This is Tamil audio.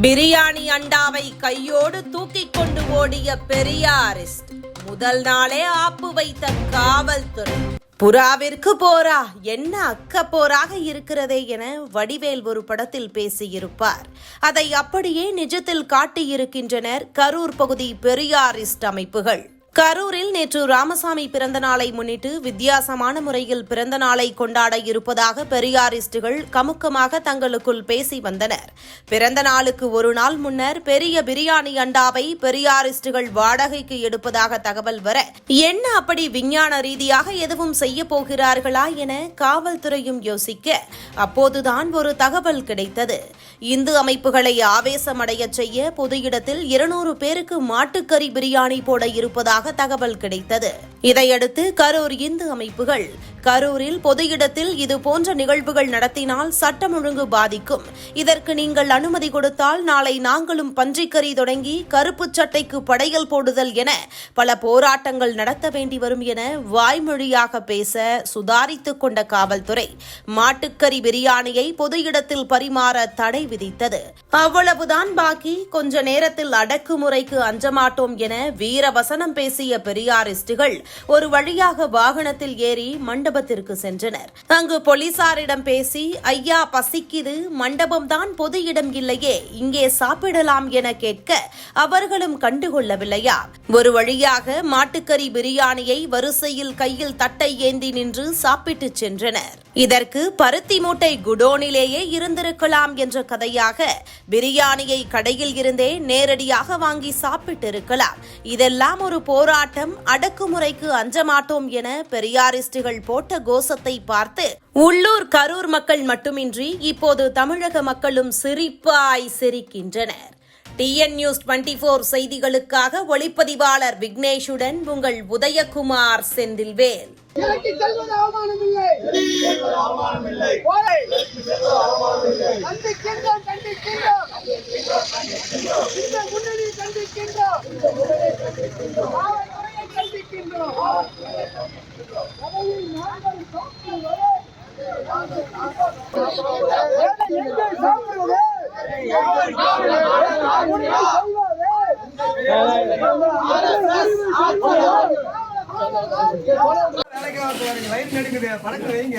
பிரியாணி அண்டாவை கையோடு தூக்கிக் கொண்டு ஓடிய பெரியாரிஸ்ட். முதல் நாளே ஆப்பு வைத்த காவல்துறை. புறாவிற்கு போரா என்ன அக்க போராக இருக்கிறதே என வடிவேல் ஒரு படத்தில் பேசியிருப்பார். அதை அப்படியே நிஜத்தில் காட்டியிருக்கின்றனர் கரூர் பகுதி பெரியாரிஸ்ட் அமைப்புகள். கரூரில் நேற்று ராமசாமி பிறந்த நாளை முன்னிட்டு வித்தியாசமான முறையில் பிறந்த நாளை கொண்டாட இருப்பதாக பெரியாரிஸ்டுகள் கமுக்கமாக தங்களுக்குள் பேசி வந்தனர். பிறந்த நாளுக்கு ஒரு நாள் முன்னர் பெரிய பிரியாணி அண்டாவை பெரியாரிஸ்டுகள் வாடகைக்கு எடுப்பதாக தகவல் வர என்ன அப்படி விஞ்ஞான ரீதியாக எதுவும் செய்ய போகிறார்களா என காவல்துறையும் யோசிக்க அப்போதுதான் ஒரு தகவல் கிடைத்தது. இந்து அமைப்புகளை ஆவேசமடைய செய்ய பொது இடத்தில் இருநூறு பேருக்கு மாட்டுக்கறி பிரியாணி போட இருப்பதாக தகவல் கிடைத்தது. இதையடுத்து கரூர் இந்து அமைப்புகள். கரூரில் பொது இடத்தில் இது போன்ற நிகழ்வுகள் நடத்தினால் சட்டம் ஒழுங்கு பாதிக்கும். இதற்கு நீங்கள் அனுமதி கொடுத்தால் நாளை நாங்களும் பன்றிக்கறி தொடங்கி கருப்பு சட்டைக்கு படையல் போடுதல் என பல போராட்டங்கள் நடத்த வேண்டி வரும் என வாய்மொழியாக பேச சுதாரித்துக் கொண்ட காவல்துறை. மாட்டுக்கறி பிரியாணியை பொது இடத்தில் பரிமாற தடை விதித்தது. அவ்வளவுதான் பாக்கி. கொஞ்ச நேரத்தில் அடக்குமுறைக்கு அஞ்சமாட்டோம் என வீரவசனம் பேசிய பெரியாரிஸ்டுகள் ஒரு வழியாக வாகனத்தில் ஏறி மண்டபத்திற்கு சென்றனர். அங்கு போலீசாரிடம் பேசி ஐயா பசிக்குது. மண்டபம்தான் பொது இடம் இல்லையே. இங்கே சாப்பிடலாம் என கேட்க அவர்களும் கண்டுகொள்ளவில்லையா? ஒரு வழியாக மாட்டுக்கறி பிரியாணியை வரிசையில் கையில் தட்டை ஏந்தி நின்று சாப்பிட்டு சென்றனர். இதற்கு பருத்தி மூட்டை குடோனிலேயே இருந்திருக்கலாம் என்ற கதையாக பிரியாணியை கடையில் இருந்தே நேரடியாக வாங்கி சாப்பிட்டிருக்கலாம். இதெல்லாம் ஒரு போராட்டம் அடக்குமுறைக்கு அஞ்சமாட்டோம் என பெரியாரிஸ்டுகள் போட்ட கோஷத்தை பார்த்து உள்ளூர் கரூர் மக்கள் மட்டுமின்றி இப்போது தமிழக மக்களும் சிரிப்பாய் சிரிக்கின்றனர். டிஎன் நியூஸ் டுவெண்டி போர் செய்திகளுக்காக ஒளிப்பதிவாளர் விக்னேஷுடன் உங்கள் உதயகுமார் செந்தில்வேல். கண்டிக்கின்றோம். கண்டிக்கின்றோம் இந்த நாங்கள் சாப்பிடுவது எங்கே சாப்பிடுவது லைட் நடிக்குது படக்கு வைங்க